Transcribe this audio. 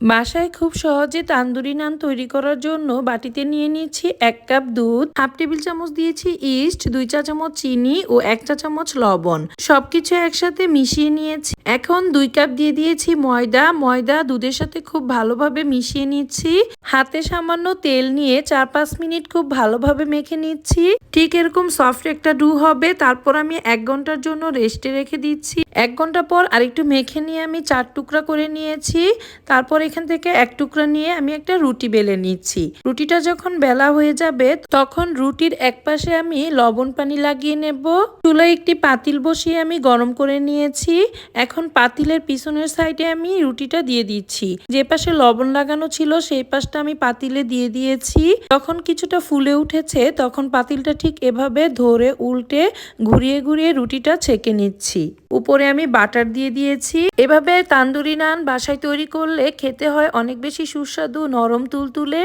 বাসায় খুব সহজে তান্দুরি নান তৈরি করার জন্য বাটিতে নিয়ে নিয়েছি এক কাপ দুধ, হাফ টেবিল চামচ দিয়েছি ইস্ট, দুই চা চামচ চিনি ও এক চা চামচ লবণ। সবকিছু একসাথে মিশিয়ে নিয়েছি। এখন দুই কাপ দিয়ে দিয়েছি ময়দা। ময়দা দুধের সাথে খুব ভালোভাবে মিশিয়ে নিচ্ছি। হাতে সামান্য তেল নিয়ে চার পাঁচ মিনিট খুব ভালোভাবে মেখে নিচ্ছি। ঠিক এরকম সফট একটা ডু হবে। তারপর আমি এক ঘণ্টার জন্য রেস্টে রেখে দিচ্ছি। এক ঘণ্টা পর আরেকটু মেখে নিয়ে আমি চার টুকরা করে নিয়েছি। তারপর এখান থেকে এক টুকরা নিয়ে আমি একটা রুটি বেলে নিচ্ছি। রুটিটা যখন বেলা হয়ে যাবে, তখন রুটির এক পাশে আমি লবণ পানি লাগিয়ে নেব। চুলায় একটি পাতিল বসিয়ে আমি গরম করে নিয়েছি। এখন পাতিলের পিছনের সাইডে আমি রুটিটা দিয়ে দিচ্ছি। যে পাশে লবণ লাগানো ছিল, সেই পাশটা আমি পাতিলে দিয়ে দিয়েছি। তখন কিছুটা ফুলে উঠেছে, তখন পাতিলটা ঠিক এভাবে ধরে উল্টে ঘুরিয়ে ঘুরিয়ে রুটিটা ছেঁকে নিচ্ছি। উপরে আমি বাটার দিয়ে দিয়েছি। এভাবে তান্দুরি নান বাসায় তৈরি করলে খেতে হয় অনেক বেশি সুস্বাদু, নরম, তুলতুলে।